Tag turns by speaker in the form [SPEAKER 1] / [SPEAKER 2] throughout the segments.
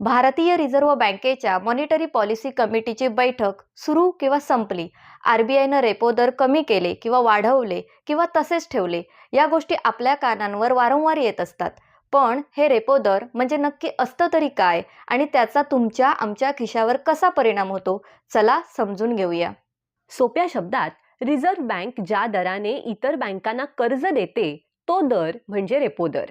[SPEAKER 1] भारतीय रिझर्व्ह बँकेच्या monetary policy कमिटीची बैठक सुरू किंवा संपली. आरबीआयनं रेपो दर कमी केले किंवा वाढवले किंवा तसेच ठेवले या गोष्टी आपल्या कानांवर वारंवार येत असतात. पण हे रेपो दर म्हणजे नक्की असतं तरी काय आणि त्याचा तुमच्या आमच्या खिशावर कसा परिणाम होतो चला समजून घेऊया.
[SPEAKER 2] सोप्या शब्दात रिझर्व्ह बँक ज्या दराने इतर बँकांना कर्ज देते तो दर म्हणजे रेपो दर.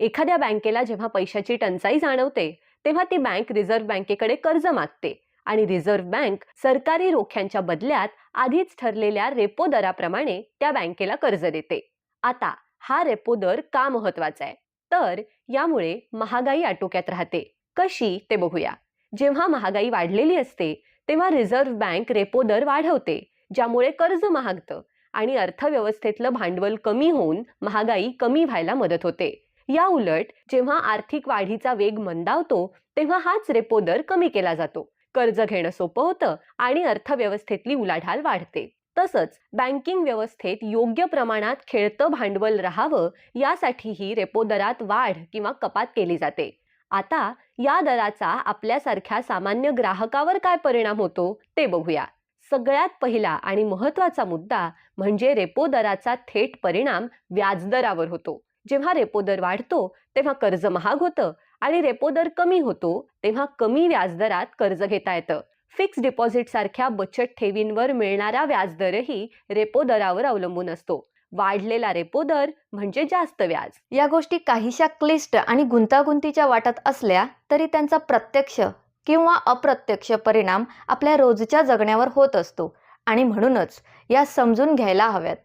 [SPEAKER 2] एखाद्या बँकेला जेव्हा पैशाची टंचाई जाणवते तेव्हा ती बँक रिझर्व्ह बँकेकडे कर्ज मागते आणि रिझर्व्ह बँक सरकारी रोख्यांच्या बदल्यात आधीच ठरलेल्या रेपो दराप्रमाणे त्या बँकेला कर्ज देते. आता हा रेपो दर का महत्त्वाचा आहे? तर यामुळे महागाई आटोक्यात राहते. कशी ते बघूया. जेव्हा महागाई वाढलेली असते तेव्हा रिझर्व्ह बँक रेपो दर वाढवते ज्यामुळे कर्ज महागतं आणि अर्थव्यवस्थेतलं भांडवल कमी होऊन महागाई कमी व्हायला मदत होते. या उलट जेव्हा आर्थिक वाढीचा वेग मंदावतो तेव्हा हाच रेपो दर कमी केला जातो. कर्ज घेणं सोपं होतं आणि अर्थव्यवस्थेतली उलाढाल वाढते. तसंच बँकिंग व्यवस्थेत योग्य प्रमाणात खेळतं भांडवल राहावं यासाठीही रेपो दरात वाढ किंवा कपात केली जाते. आता या दराचा आपल्यासारख्या सामान्य ग्राहकावर काय परिणाम होतो ते बघूया. सगळ्यात पहिला आणि महत्त्वाचा मुद्दा म्हणजे रेपो दराचा थेट परिणाम व्याजदरावर होतो. जेव्हा रेपो दर वाढतो तेव्हा कर्ज महाग होतं आणि रेपो दर कमी होतो तेव्हा कमी व्याजदरात कर्ज घेता येतं. फिक्स डिपॉझिट सारख्या बचत ठेवींवर मिळणारा व्याजदरही रेपो दरावर अवलंबून असतो. वाढलेला रेपो दर म्हणजे जास्त व्याज.
[SPEAKER 1] या गोष्टी काहीशा क्लिष्ट आणि गुंतागुंतीच्या वाटत असल्या तरी त्यांचा प्रत्यक्ष किंवा अप्रत्यक्ष परिणाम आपल्या रोजच्या जगण्यावर होत असतो आणि म्हणूनच या समजून घ्यायला हव्यात.